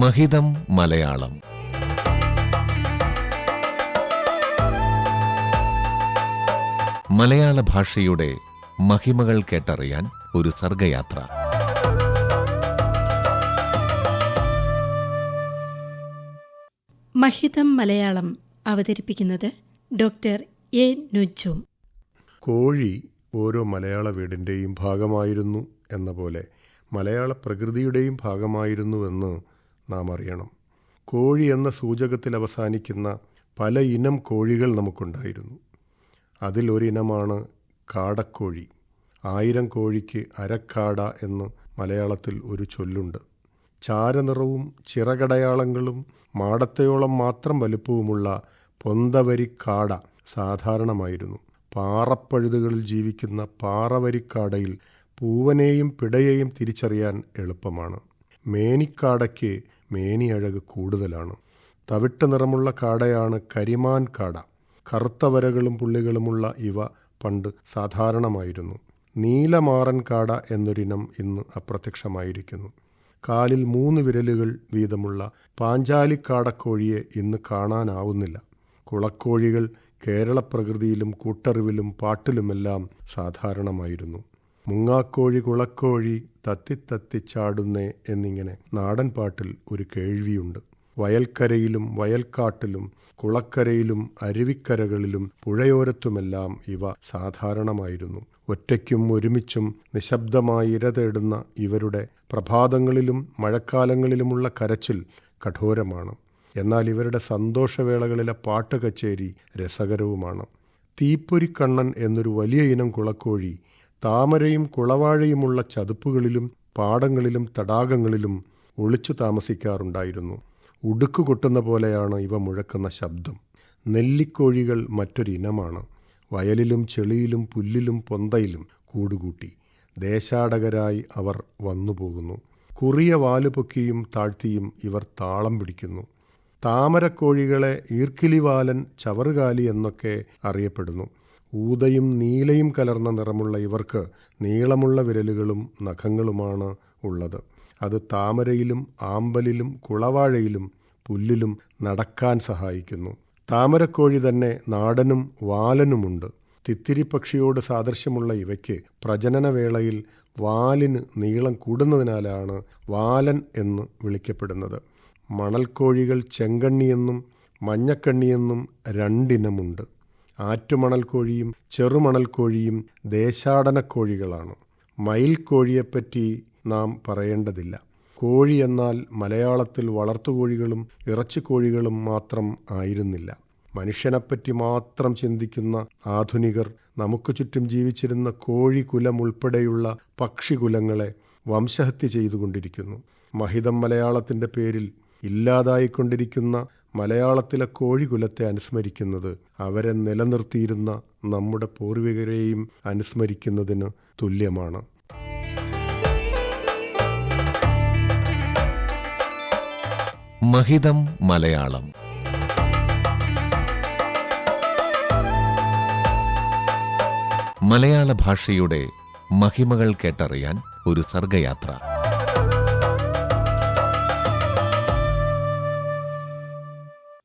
മഹിതം മലയാളം. മലയാള ഭാഷയുടെ മഹിമകൾ കേട്ടറിയാൻ ഒരു സർഗയാത്ര. മഹിതം മലയാളം അവതരിപ്പിക്കുന്നത് ഡോക്ടർ എ നുജും. കോഴി ഓരോ മലയാള വീടിന്റെയും ഭാഗമായിരുന്നു എന്ന പോലെ മലയാള പ്രകൃതിയുടെയും ഭാഗമായിരുന്നുവെന്ന് നാം അറിയണം കോഴി എന്ന സൂചകത്തിൽ അവസാനിക്കുന്ന പല ഇനം കോഴികൾ നമുക്കുണ്ടായിരുന്നു. അതിലൊരിനമാണ് കാടക്കോഴി. ആയിരം കോഴിക്ക് അരക്കാട എന്ന് മലയാളത്തിൽ ഒരു ചൊല്ലുണ്ട്. ചാരനിറവും ചിറകടയാളങ്ങളും മാടത്തയോളം മാത്രം വലുപ്പവുമുള്ള പൊന്തവരിക്കാട സാധാരണമായിരുന്നു. പാറപ്പഴുതുകളിൽ ജീവിക്കുന്ന പാറവരിക്കാടയിൽ പൂവനെയും പിടയെയും തിരിച്ചറിയാൻ എളുപ്പമാണ്. മേനിക്കാടയ്ക്ക് മേനിയഴക് കൂടുതലാണ്. തവിട്ട് നിറമുള്ള കാടയാണ് കരിമാൻ കാട. കറുത്ത വരകളും പുള്ളികളുമുള്ള ഇവ പണ്ട് സാധാരണമായിരുന്നു. നീലമാറൻ കാട എന്നൊരിനം ഇന്ന് അപ്രത്യക്ഷമായിരിക്കുന്നു. കാലിൽ മൂന്ന് വിരലുകൾ വീതമുള്ള പാഞ്ചാലിക്കാടക്കോഴിയെ ഇന്ന് കാണാനാവുന്നില്ല. കുളക്കോഴികൾ കേരളപ്രകൃതിയിലും കൂട്ടറിവിലും പാട്ടിലുമെല്ലാം സാധാരണമായിരുന്നു. മുങ്ങാക്കോഴി കുളക്കോഴി തത്തിത്തത്തിച്ചാടുന്നേ എന്നിങ്ങനെ നാടൻ പാട്ടിൽ ഒരു കേൾവിയുണ്ട്. വയൽക്കരയിലും വയൽക്കാട്ടിലും കുളക്കരയിലും അരുവിക്കരകളിലും പുഴയോരത്തുമെല്ലാം ഇവ സാധാരണമായിരുന്നു. ഒറ്റയ്ക്കും ഒരുമിച്ചും നിശബ്ദമായി ഇരതേടുന്ന ഇവരുടെ പ്രഭാതങ്ങളിലും മഴക്കാലങ്ങളിലുമുള്ള കരച്ചിൽ കഠോരമാണ്. എന്നാൽ ഇവരുടെ സന്തോഷവേളകളിലെ പാട്ട് കച്ചേരി രസകരവുമാണ്. തീപ്പൊരിക്കണ്ണൻ എന്നൊരു വലിയ ഇനം കുളക്കോഴി താമരയും കുളവാഴയുമുള്ള ചതുപ്പുകളിലും പാടങ്ങളിലും തടാകങ്ങളിലും ഒളിച്ചു താമസിക്കാറുണ്ടായിരുന്നു. ഉടുക്കു കൊട്ടുന്ന പോലെയാണ് ഇവ മുഴക്കുന്ന ശബ്ദം. നെല്ലിക്കോഴികൾ മറ്റൊരിനമാണ് വയലിലും ചെളിയിലും പുല്ലിലും പൊന്തയിലും കൂടുകൂട്ടി. ദേശാടകരായി അവർ വന്നുപോകുന്നു. കുറിയ വാലുപൊക്കിയും താഴ്ത്തിയും ഇവർ താളം പിടിക്കുന്നു. താമരക്കോഴികളെ ഈർക്കിലിവാലൻ ചവറുകാലി എന്നൊക്കെ അറിയപ്പെടുന്നു. ഊതയും നീലയും കലർന്ന നിറമുള്ള ഇവർക്ക് നീളമുള്ള വിരലുകളും നഖങ്ങളുമാണ് ഉള്ളത്. അത് താമരയിലും ആമ്പലിലും കുളവാഴയിലും പുല്ലിലും നടക്കാൻ സഹായിക്കുന്നു. താമരക്കോഴി തന്നെ നാടനും വാലനുമുണ്ട്. തിത്തിരിപ്പക്ഷിയോട് സാദൃശ്യമുള്ള ഇവയ്ക്ക് പ്രജനനവേളയിൽ വാലിന് നീളം കൂടുന്നതിനാലാണ് വാലൻ എന്ന് വിളിക്കപ്പെടുന്നത്. മണൽക്കോഴികൾ ചെങ്കണ്ണിയെന്നും മഞ്ഞക്കണ്ണിയെന്നും രണ്ടിനമുണ്ട്. ആറ്റുമണൽക്കോഴിയും ചെറുമണൽക്കോഴിയും ദേശാടനക്കോഴികളാണ്. മയിൽക്കോഴിയെപ്പറ്റി നാം പറയേണ്ടതില്ല. കോഴി എന്നാൽ മലയാളത്തിൽ വളർത്തുകോഴികളും ഇറച്ചിക്കോഴികളും മാത്രം ആയിരുന്നില്ല. മനുഷ്യനെപ്പറ്റി മാത്രം ചിന്തിക്കുന്ന ആധുനികർ നമുക്ക് ചുറ്റും ജീവിച്ചിരുന്ന കോഴികുലം ഉൾപ്പെടെയുള്ള പക്ഷികുലങ്ങളെ വംശഹത്യ ചെയ്തുകൊണ്ടിരിക്കുന്നു. മഹിതം മലയാളത്തിന്റെ പേരിൽ ഇല്ലാതായിക്കൊണ്ടിരിക്കുന്ന മലയാളത്തിലെ കോഴികുലത്തെ അനുസ്മരിക്കുന്നത് അവരെ നിലനിർത്തിയിരുന്ന നമ്മുടെ പൂർവികരെയും അനുസ്മരിക്കുന്നതിന് തുല്യമാണ്. മഹിതം മലയാളം. മലയാള ഭാഷയുടെ മഹിമകൾ കേട്ടറിയാൻ ഒരു സർഗയാത്ര.